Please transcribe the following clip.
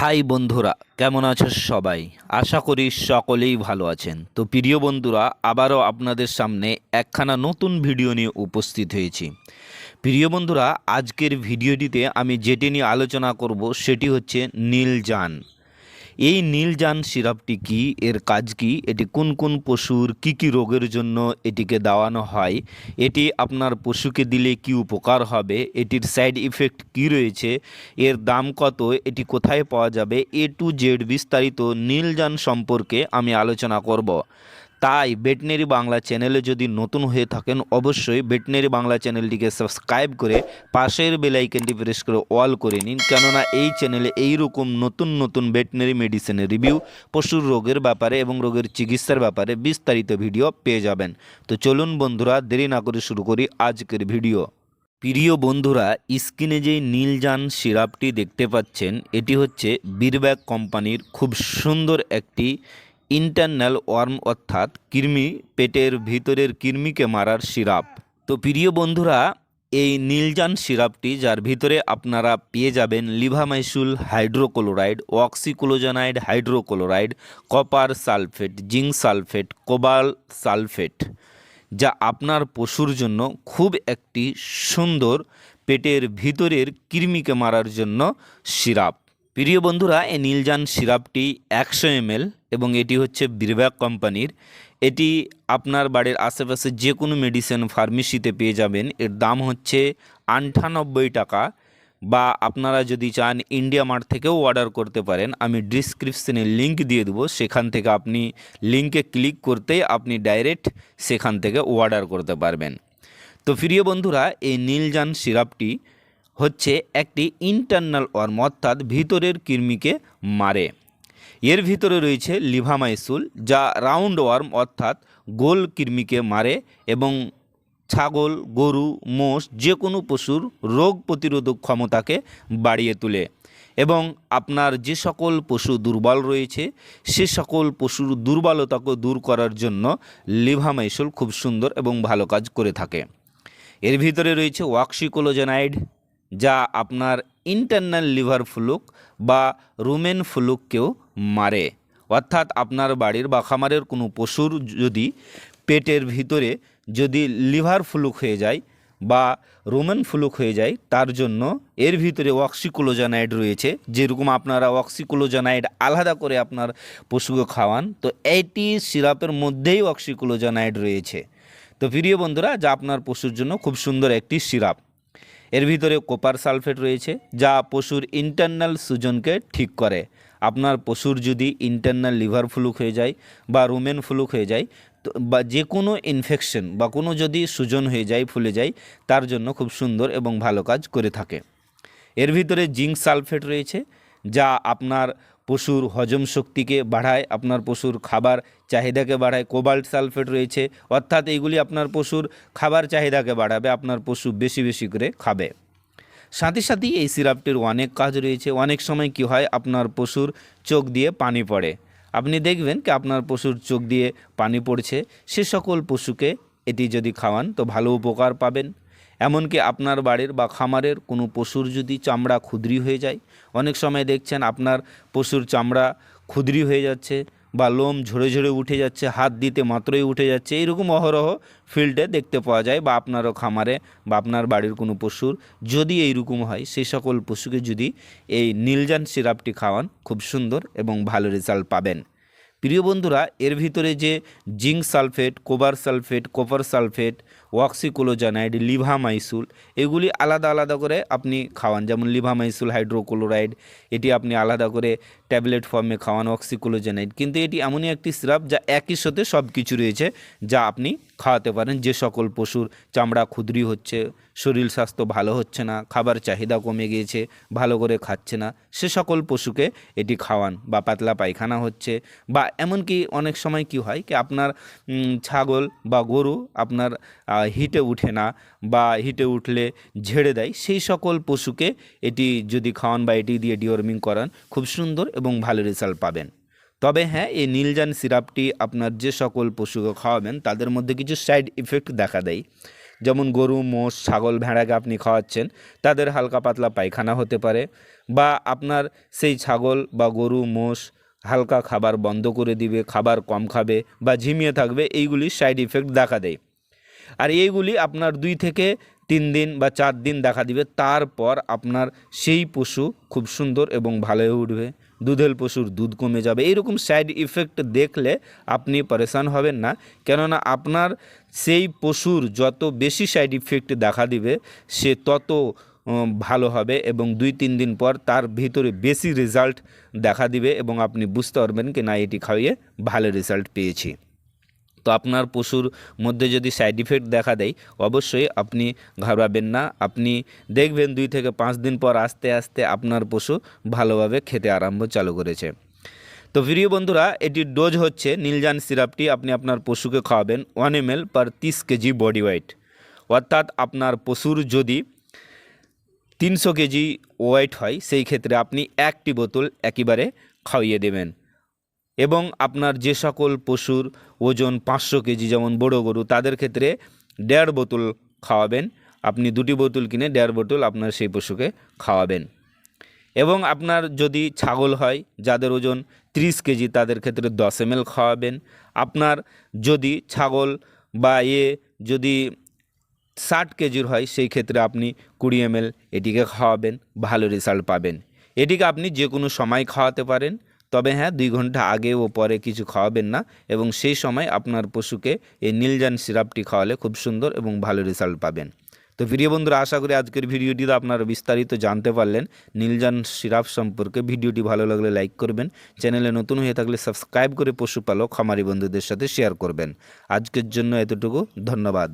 High বন্ধুরা, কেমন আছো সবাই? আশা করি সকলেই ভালো আছেন। তো প্রিয় বন্ধুরা, আবারও আপনাদের সামনে একখানা নতুন ভিডিও নিয়ে উপস্থিত হয়েছি। প্রিয় বন্ধুরা, আজকের ভিডিওটিতে আমি যেটি নিয়ে আলোচনা করব, সেটি হচ্ছে নীলজান এই নীলজান সিরাপটি কি? এর কাজ কি? এটি কোন কোন পশুর কি কি রোগের জন্য এটিকে দেওয়ানো হয়? এটি আপনার পশুকে দিলে কি উপকার হবে? এটির সাইড ইফেক্ট কি রয়েছে? এর দাম কত? এটি কোথায় পাওয়া যাবে? এ টু জেড বিস্তারিত নীলজান সম্পর্কে আমি আলোচনা করব। তাই বেটনারি বাংলা চ্যানেলে যদি নতুন হয়ে থাকেন, অবশ্যই বেটনারি বাংলা চ্যানেলটিকে সাবস্ক্রাইব করে পাশের বেলাইকনটি প্রেস করে অল করে নিন। কেননা এই চ্যানেলে এই রকম নতুন নতুন বেটনারি মেডিসিনের রিভিউ, পশুর রোগের ব্যাপারে এবং রোগের চিকিৎসার ব্যাপারে বিস্তারিত ভিডিও পেয়ে যাবেন। তো চলুন বন্ধুরা, দেরি না করে শুরু করি আজকের ভিডিও। প্রিয় বন্ধুরা স্ক্রিনে যে নীলজান সিরাপটি দেখতে পাচ্ছেন, এটি হচ্ছে বীরব্যাগ কোম্পানির খুব সুন্দর একটি ইন্টারনাল ওয়ার্ম অর্থাৎ কৃমি পেটের ভিতরের কৃমিকে মারার সিরাপ। তো প্রিয় বন্ধুরা, এই নীলজান সিরাপটি যার ভিতরে আপনারা পেয়ে যাবেন levamisole hydrochloride, oxyclozanide hydrochloride, copper sulphate, zinc sulphate, cobalt sulphate, যা আপনার পশুর জন্য খুব একটি সুন্দর পেটের ভিতরের কৃমিকে মারার জন্য সিরাপ। প্রিয় বন্ধুরা এই নীলজান সিরাপটি একশো এমএল এবং এটি হচ্ছে বীরব্যাগ কোম্পানির। এটি আপনার বাড়ির আশেপাশে যে কোনো মেডিসিন ফার্মেসিতে পেয়ে যাবেন। এর দাম হচ্ছে আটানব্বই টাকা বা আপনারা যদি চান ইন্ডিয়া মার্ট থেকেও অর্ডার করতে পারেন। আমি ডিসক্রিপশনে লিংক দিয়ে দেবো। সেখান থেকে আপনি লিঙ্কে ক্লিক করতেই আপনি ডাইরেক্ট সেখান থেকে অর্ডার করতে পারবেন। তো প্রিয় বন্ধুরা এই নীলজান সিরাপটি হচ্ছে একটি ইন্টারনাল ওয়ার্ম অর্থাৎ ভিতরের কৃমিকে মারে। এর ভিতরে রয়েছে লিভামাইসুল, যা রাউন্ড ওয়ার্ম অর্থাৎ গোল কৃমিকে মারে এবং ছাগল, গরু, মোষ যে কোনো পশুর রোগ প্রতিরোধক ক্ষমতাকে বাড়িয়ে তোলে। এবং আপনার যে সকল পশু দুর্বল রয়েছে, সে সকল পশুর দুর্বলতাকে দূর করার জন্য লিভামাইসুল খুব সুন্দর এবং ভালো কাজ করে থাকে। এর ভিতরে রয়েছে ওয়াক্সিকোলোজেনাইড যা আপনার ইন্টারনাল লিভার ফ্লুক বা রুমেন ফ্লুককেও মারে। অর্থাৎ আপনার বাড়ির বা খামারের কোনো পশুর যদি পেটের ভিতরে যদি লিভার ফ্লুক হয়ে যায় বা রোমান ফ্লুক হয়ে যায়, তার জন্য এর ভিতরে অক্সিক্লোজানাইড রয়েছে, যেরকম আপনারা অক্সিক্লোজানাইড আলাদা করে আপনার পশুকে খাওয়ান, তো এইটি সিরাপের মধ্যেই অক্সিক্লোজানাইড রয়েছে। তো প্রিয় বন্ধুরা, যা আপনার পশুর জন্য খুব সুন্দর একটি সিরাপ। এর ভিতরে কোপার সালফেট রয়েছে, যা পশুর ইন্টারনাল সুজনকে ঠিক করে। আপনার পশুর যদি ইন্টারনাল লিভার ফ্লুক হয়ে যায় বা রুমেন ফ্লুক হয়ে যায়, তো বা যে কোনো ইনফেকশন বা কোনো যদি সুজন হয়ে যায়, ফুলে যায়, তার জন্য খুব সুন্দর এবং ভালো কাজ করে থাকে। এর ভিতরে জিঙ্ক সালফেট রয়েছে, যা আপনার পশুর হজম শক্তিকে বাড়ায়, আপনার পশুর খাবার চাহিদাকে বাড়ায়, কোবাল্ট সালফেট রয়েছে, অর্থাৎ এইগুলি আপনার পশুর খাবার চাহিদাকে বাড়াবে, আপনার পশু বেশি বেশি করে খাবে। সাথে সাথেই এই সিরাপটির অনেক কাজ রয়েছে, অনেক সময় কি হয়, আপনার পশুর চোখ দিয়ে পানি পড়ে। আপনি দেখবেন কি, আপনার পশুর চোখ দিয়ে পানি পড়ছে, সে সকল পশুকে এটি যদি খাওয়ান, তো ভালো উপকার পাবেন। এমনকি আপনার বাড়ির বা খামারের কোনো পশুর যদি চামড়া ক্ষুদ্রি হয়ে যায়, অনেক সময় দেখছেন আপনার পশুর চামড়া ক্ষুদ্রি হয়ে যাচ্ছে বা লোম ঝরে ঝরে উঠে যাচ্ছে, হাত দিতে মাত্রই উঠে যাচ্ছে এইরকম অহরহ ফিল্ডে দেখতে পাওয়া যায় বা আপনারও খামারে বা আপনার বাড়ির কোনো পশুর যদি এইরকম হয় সেই সকল পশুকে যদি এই নীলজান সিরাপটি খাওয়ান, খুব সুন্দর এবং ভালো রেজাল্ট পাবেন। প্রিয় বন্ধুরা, এর ভিতরে যে zinc sulphate, cobalt sulphate, copper sulphate oxyclozanide levamisole, এগুলি আলাদা আলাদা করে আপনি খাওয়ান। যেমন লিভামাইসুল, হাইড্রোক্লোরাইড, এটি আপনি আলাদা করে ট্যাবলেট ফর্মে খাওয়ান অক্সিকোলোজেনাইড কিন্তু এটি এমনই একটি সিরাপ যা একই সাথে সব কিছু রয়েছে যা আপনি খাওয়াতে পারেন। যে সকল পশুর চামড়া ক্ষুদ্রি হচ্ছে, শরীর স্বাস্থ্য ভালো হচ্ছে না, খাবার চাহিদা কমে গিয়েছে, ভালো করে খাচ্ছে না, সে সকল পশুকে এটি খাওয়ান বা পাতলা পায়খানা হচ্ছে বা এমনকি অনেক সময় কি হয় কি আপনার ছাগল বা গরু আপনার হিটে উঠে না বা হিটে উঠলে ঝেড়ে দেয়, সেই সকল পশুকে এটি যদি খাওয়ান বা এটি দিয়ে ডিওর্মিং করান, খুব সুন্দর এবং ভালো রেজাল্ট পাবেন। তবে হ্যাঁ এই নীলজান সিরাপটি আপনার যে সকল পশুকে খাওয়াবেন, তাদের মধ্যে কিছু সাইড ইফেক্ট দেখা দেয়। যেমন গরু, মোষ, ছাগল, ভেড়াকে আপনি খাওয়াচ্ছেন, তাদের হালকা পাতলা পায়খানা হতে পারে বা আপনার সেই ছাগল বা গরু, মোষ হালকা খাবার বন্ধ করে দিবে, খাবার কম খাবে বা ঝিমিয়ে থাকবে, এইগুলি সাইড ইফেক্ট দেখা দেয়। আর এইগুলি আপনার দুই থেকে তিন দিন বা চার দিন দেখা দিবে। তারপর আপনার সেই পশু খুব সুন্দর এবং ভালো হয়ে উঠবে। দুধেল পশুর দুধ কমে যাবে। এইরকম সাইড ইফেক্ট দেখলে আপনি পরেশান হবেন না। কেননা আপনার সেই পশুর যত বেশি সাইড ইফেক্ট দেখা দিবে, সে তত ভালো হবে এবং দুই তিন দিন পর তার ভিতরে বেশি রেজাল্ট দেখা দিবে এবং আপনি বুঝতে পারবেন কি না, এটি খাইয়ে ভালো রেজাল্ট পেয়েছি। তো আপনার পশুর মধ্যে যদি সাইড ইফেক্ট দেখা দেয়, অবশ্যই আপনি ঘাবড়াবেন না। আপনি দেখবেন দুই থেকে পাঁচ দিন পর আস্তে আস্তে আপনার পশু ভালোভাবে খেতে আরম্ভ চালু করেছে। তো প্রিয় বন্ধুরা, এটির ডোজ হচ্ছে নীলজান সিরাপটি আপনি আপনার পশুকে খাওয়াবেন ওয়ান এম এল পার তিরিশ কেজি বডি ওয়েট অর্থাৎ আপনার পশুর যদি তিনশো কেজি ওয়েট হয়, সেই ক্ষেত্রে আপনি একটি বোতল একেবারে খাইয়ে দেবেন। এবং আপনার যে সকল পশুর ওজন পাঁচশো কেজি যেমন বড় গরু, তাদের ক্ষেত্রে দেড় বোতল খাওয়াবেন। আপনি দুটি বোতল কিনে দেড় বোতল আপনার সেই পশুকে খাওয়াবেন। এবং আপনার যদি ছাগল হয়, যাদের ওজন ত্রিশ কেজি, তাদের ক্ষেত্রে দশ এম খাওয়াবেন। আপনার যদি ছাগল বা এ যদি ষাট কেজির হয়, সেই ক্ষেত্রে আপনি কুড়ি এম এটিকে খাওয়াবেন, ভালো রেজাল্ট পাবেন। এটিকে আপনি যে কোনো সময় খাওয়াতে পারেন। তবে হ্যাঁ দুই ঘণ্টা আগে ও পরে কিছু খাওয়াবেন না এবং সেই সময় আপনার পশুকে এই নীলজান সিরাপটি খাওয়ালে খুব সুন্দর এবং ভালো রেজাল্ট পাবেন। তো প্রিয় বন্ধুরা, আশা করি আজকের ভিডিওটিতে আপনারা বিস্তারিত জানতে পারলেন। নীলজান সিরাপ সম্পর্কে ভিডিওটি ভালো লাগলে লাইক করবেন। চ্যানেলে নতুন হয়ে থাকলে সাবস্ক্রাইব করে পশুপালক, খামারি বন্ধুদের সাথে শেয়ার করবেন। আজকের জন্য এতটুকু। ধন্যবাদ।